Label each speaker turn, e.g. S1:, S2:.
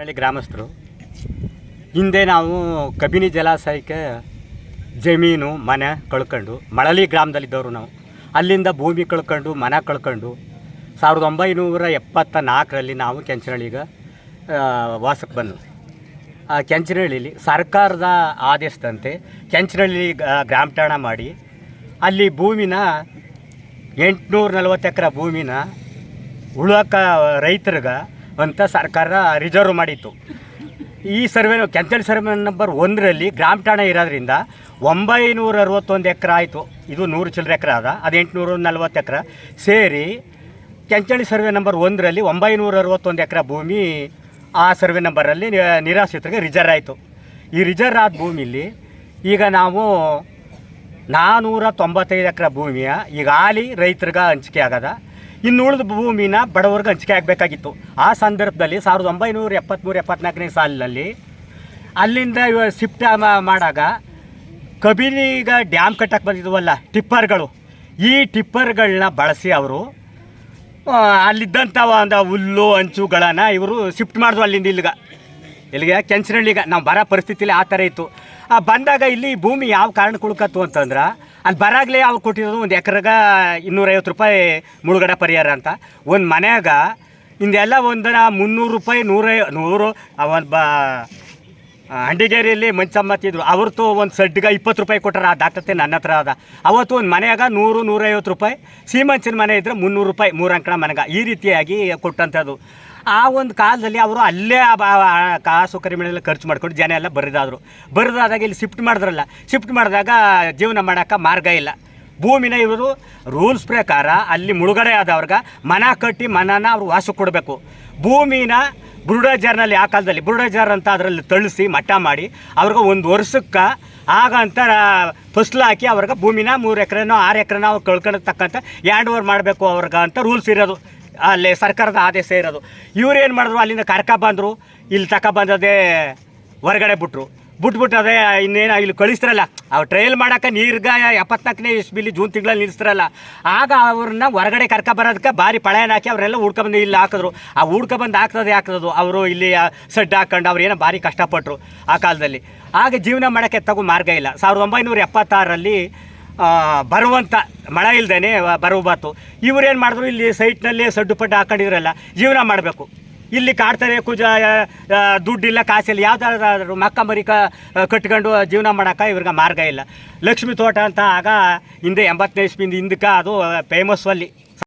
S1: ಹಳ್ಳಿ ಗ್ರಾಮಸ್ಥರು, ಹಿಂದೆ ನಾವು ಕಬಿನಿ ಜಲಾಶಯಕ್ಕೆ ಜಮೀನು, ಮನೆ ಕಳ್ಕೊಂಡು, ಮಳಲಿ ಗ್ರಾಮದಲ್ಲಿದ್ದವರು ನಾವು. ಅಲ್ಲಿಂದ ಭೂಮಿ ಕಳ್ಕೊಂಡು, ಮನೆ ಕಳ್ಕೊಂಡು, ಸಾವಿರದ ಒಂಬೈನೂರ ಎಪ್ಪತ್ತ ನಾಲ್ಕರಲ್ಲಿ ನಾವು ಕೆಂಚನಹಳ್ಳಿಗೆ ವಾಸಕ್ಕೆ ಬಂದು ಆ ಕೆಂಚನಹಳ್ಳಿಲಿ ಸರ್ಕಾರದ ಆದೇಶದಂತೆ ಕೆಂಚನಹಳ್ಳಿ ಗ್ರಾಮ ಠಾಣ ಮಾಡಿ, ಅಲ್ಲಿ ಭೂಮಿನ ಎಂಟುನೂರ ನಲ್ವತ್ತು ಎಕರೆ ಭೂಮಿನ ಉಳಕ ರೈತರಿಗೆ ಅಂತ ಸರ್ಕಾರ ರಿಸರ್ವ್ ಮಾಡಿತ್ತು. ಈ ಸರ್ವೆ ಕೆಂಚಲ್ ಸರ್ವೆ ನಂಬರ್ ಒಂದರಲ್ಲಿ ಗ್ರಾಮ ಠಾಣೆ ಇರೋದ್ರಿಂದ ಒಂಬೈನೂರ ಅರವತ್ತೊಂದು ಎಕರೆ ಆಯಿತು. ಇದು ನೂರು ಚಿಲ್ಲರೆ ಎಕರೆ ಅದ. ಅದು ಎಂಟುನೂರ ನಲ್ವತ್ತು ಎಕರೆ. ಸೇರಿ ಕೆಂಚಳ್ಳಿ ಸರ್ವೆ ನಂಬರ್ ಒಂದರಲ್ಲಿ ಒಂಬೈನೂರ ಅರವತ್ತೊಂದು ಎಕರೆ ಭೂಮಿ ಆ ಸರ್ವೆ ನಂಬರಲ್ಲಿ ನಿರಾಶ್ರಿತರಿಗೆ ರಿಸರ್ವ್ ಆಯಿತು. ಈ ರಿಸರ್ವ್ ಆದ ಭೂಮಿಲಿ ಈಗ ನಾವು ನಾನ್ನೂರ ತೊಂಬತ್ತೈದು ಎಕರೆ ಭೂಮಿಯ ಈಗ ಆಲಿ ರೈತರಿಗೆ ಹಂಚಿಕೆ ಆಗದ. ಇನ್ನು ಉಳಿದ ಭೂಮಿನ ಬಡವರಿಗೆ ಹಂಚಿಕೆ ಆಗಬೇಕಾಗಿತ್ತು. ಆ ಸಂದರ್ಭದಲ್ಲಿ ಸಾವಿರದ ಒಂಬೈನೂರ ಎಪ್ಪತ್ತ್ಮೂರು ಎಪ್ಪತ್ನಾಲ್ಕನೇ ಸಾಲಿನಲ್ಲಿ ಅಲ್ಲಿಂದ ಶಿಫ್ಟ್ ಮಾಡಾಗ ಕಬಿನಿಗ ಡ್ಯಾಮ್ ಕಟ್ಟಕ್ಕೆ ಬಂದಿದ್ವಲ್ಲ ಟಿಪ್ಪರ್ಗಳು. ಈ ಟಿಪ್ಪರ್ಗಳನ್ನ ಬಳಸಿ ಅವರು ಅಲ್ಲಿದ್ದಂಥ ಒಂದು ಹುಲ್ಲು ಹಂಚುಗಳನ್ನು ಇವರು ಶಿಫ್ಟ್ ಮಾಡಿದ್ರು ಅಲ್ಲಿಂದ ಇಲ್ಲಿಗೆ. ಇಲ್ಲಿಗೆ ಕೆಂಚನಹಳ್ಳಿಗೆ ನಾವು ಬರೋ ಪರಿಸ್ಥಿತಿಲಿ ಆ ಥರ ಇತ್ತು. ಬಂದಾಗ ಇಲ್ಲಿ ಭೂಮಿ ಯಾವ ಕಾರಣಕ್ಕೆ ಕುಳ್ಕತ್ತು ಅಂತಂದ್ರೆ ಅಲ್ಲಿ ಬರಾಗಲೇ ಅವ್ರು ಕೊಟ್ಟಿರೋದು ಒಂದು ಎಕರೆಗ ಇನ್ನೂರೈವತ್ತು ರೂಪಾಯಿ ಮುಳುಗಡೆ ಪರಿಹಾರ ಅಂತ. ಒಂದು ಮನೆಯಾಗ ಇಂದೆಲ್ಲ ಒಂದರ ಮುನ್ನೂರು ರೂಪಾಯಿ ನೂರೈ ನೂರು ಒಂದು ಬಾ ಆ, ಹಂಡಿಗೇರಿಯಲ್ಲಿ ಮಂಚಮ್ಮತ್ತಿದ್ರು ಅವ್ರದ್ದು ಒಂದು ಸಡ್ಡಿಗೆ ಇಪ್ಪತ್ತು ರೂಪಾಯಿ ಕೊಟ್ಟಾರ ಆ ದಾಖತೆ ನನ್ನ ಹತ್ರ ಅದ. ಅವತ್ತು ಒಂದು ಮನೆಯಾಗ ನೂರು ನೂರೈವತ್ತು ರೂಪಾಯಿ. ಸೀಮಂಚಿನ ಮನೆ ಇದ್ದರೆ ಮುನ್ನೂರು ರೂಪಾಯಿ ಮೂರು ಅಂಕಣ ಮನೆಗೆ ಈ ರೀತಿಯಾಗಿ ಕೊಟ್ಟಂಥದ್ದು. ಆ ಒಂದು ಕಾಲದಲ್ಲಿ ಅವರು ಅಲ್ಲೇ ಆ ಬಾ- ಆ ಕಾಸು ಕರಿಮಣೆಲ್ಲ ಖರ್ಚು ಮಾಡ್ಕೊಂಡು ಜನ ಎಲ್ಲ ಬರಿದಾದರು. ಬರಿದಾದಾಗ ಇಲ್ಲಿ ಶಿಫ್ಟ್ ಮಾಡಿದ್ರಲ್ಲ, ಶಿಫ್ಟ್ ಮಾಡಿದಾಗ ಜೀವನ ಮಾಡೋಕ್ಕೆ ಮಾರ್ಗ ಇಲ್ಲ. ಭೂಮಿನ ಇವರು ರೂಲ್ಸ್ ಪ್ರಕಾರ ಅಲ್ಲಿ ಮುಳುಗಡೆ ಆದವ್ರಿಗೆ ಮನ ಕಟ್ಟಿ ಮನನ ಅವ್ರು ವಾಸ ಕೊಡಬೇಕು. ಭೂಮಿನ ಬುರುಡಜಾರ್ನಲ್ಲಿ ಆ ಕಾಲದಲ್ಲಿ, ಬುರುಡಜಾರ್ ಅಂತ ಅದರಲ್ಲಿ ತಳಿಸಿ ಮಟ್ಟ ಮಾಡಿ ಅವ್ರಿಗೆ ಒಂದು ವರ್ಷಕ್ಕೆ ಆಗ ಅಂತ ಫಸ್ಲು ಹಾಕಿ ಅವ್ರಿಗೆ ಭೂಮಿನ ಮೂರು ಎಕರೆನೋ ಆರು ಎಕರೆನೋ ಅವ್ರು ಕಳ್ಕೊಳ್ಳೋ ತಕ್ಕಂಥ ಹ್ಯಾಂಡ್ ಓವರ್ ಮಾಡಬೇಕು ಅವ್ರಿಗೆ ಅಂತ ರೂಲ್ಸ್ ಇರೋದು. ಅಲ್ಲಿ ಸರ್ಕಾರದ ಆದೇಶ ಇರೋದು. ಇವ್ರು ಏನು ಮಾಡಿದ್ರು? ಅಲ್ಲಿಂದ ಕರ್ಕ ಬಂದರು. ಇಲ್ಲಿ ತಕ ಬಂದದೇ ಹೊರಗಡೆ ಬಿಟ್ರು. ಬಿಟ್ಬಿಟ್ಟು ಅದೇ ಇನ್ನೇನು ಇಲ್ಲಿ ಕಳಿಸ್ತಾರಲ್ಲ. ಅವ್ರು ಟ್ರೈಲ್ ಮಾಡೋಕೆ ನೀರ್ಗ ಎಪ್ಪತ್ನಾಲ್ಕನೇ ಇಸ್ಬಿಲಿ ಜೂನ್ ತಿಂಗಳಲ್ಲಿ ನಿಲ್ಲಿಸ್ತಾರಲ್ಲ ಆಗ ಅವ್ರನ್ನ ಹೊರಗಡೆ ಕರ್ಕ ಬರೋದಕ್ಕೆ ಭಾರಿ ಪಳೆಯನ ಹಾಕಿ ಅವರೆಲ್ಲ ಹುಡ್ಕೊಬಂದು ಇಲ್ಲಿ ಹಾಕಿದ್ರು. ಆ ಹುಡ್ಕೊಬಂದು ಹಾಕ್ತದೆ ಹಾಕ್ತದ್ದು ಅವರು ಇಲ್ಲಿ ಸಡ್ಡು ಹಾಕ್ಕೊಂಡು ಅವ್ರು ಏನೋ ಭಾರಿ ಕಷ್ಟಪಟ್ಟರು ಆ ಕಾಲದಲ್ಲಿ. ಆಗ ಜೀವನ ಮಾಡೋಕ್ಕೆ ತಗೋ ಮಾರ್ಗ ಇಲ್ಲ. ಸಾವಿರದ ಒಂಬೈನೂರ ಎಪ್ಪತ್ತಾರರಲ್ಲಿ ಬರುವಂಥ ಮಳೆ ಇಲ್ದೇನೆ ಬರಬಾತು ಇವ್ರೇನು ಮಾಡಿದ್ರು ಇಲ್ಲಿ ಸೈಟ್ನಲ್ಲಿ ಸಡ್ಡು ಪಡ್ಡು ಹಾಕೊಂಡಿದ್ರಲ್ಲ, ಜೀವನ ಮಾಡಬೇಕು. ಇಲ್ಲಿ ಕಾಡ್ತಾರೆ, ಕುಜ ದುಡ್ಡಿಲ್ಲ, ಕಾಸಿಲ್ಲ ಯಾವ್ದಾದ್ರು ಮಕ್ಕ ಮರಿಕ ಕಟ್ಕೊಂಡು ಜೀವನ ಮಾಡೋಕೆ ಇವ್ರಿಗೆ ಮಾರ್ಗ ಇಲ್ಲ. ಲಕ್ಷ್ಮಿ ತೋಟ ಅಂತ ಆಗ ಹಿಂದೆ ಎಂಬತ್ತನೇ ಇಸ್ಮಿಂದ ಹಿಂದಕ್ಕೆ ಅದು ಫೇಮಸ್ ಅಲ್ಲಿ.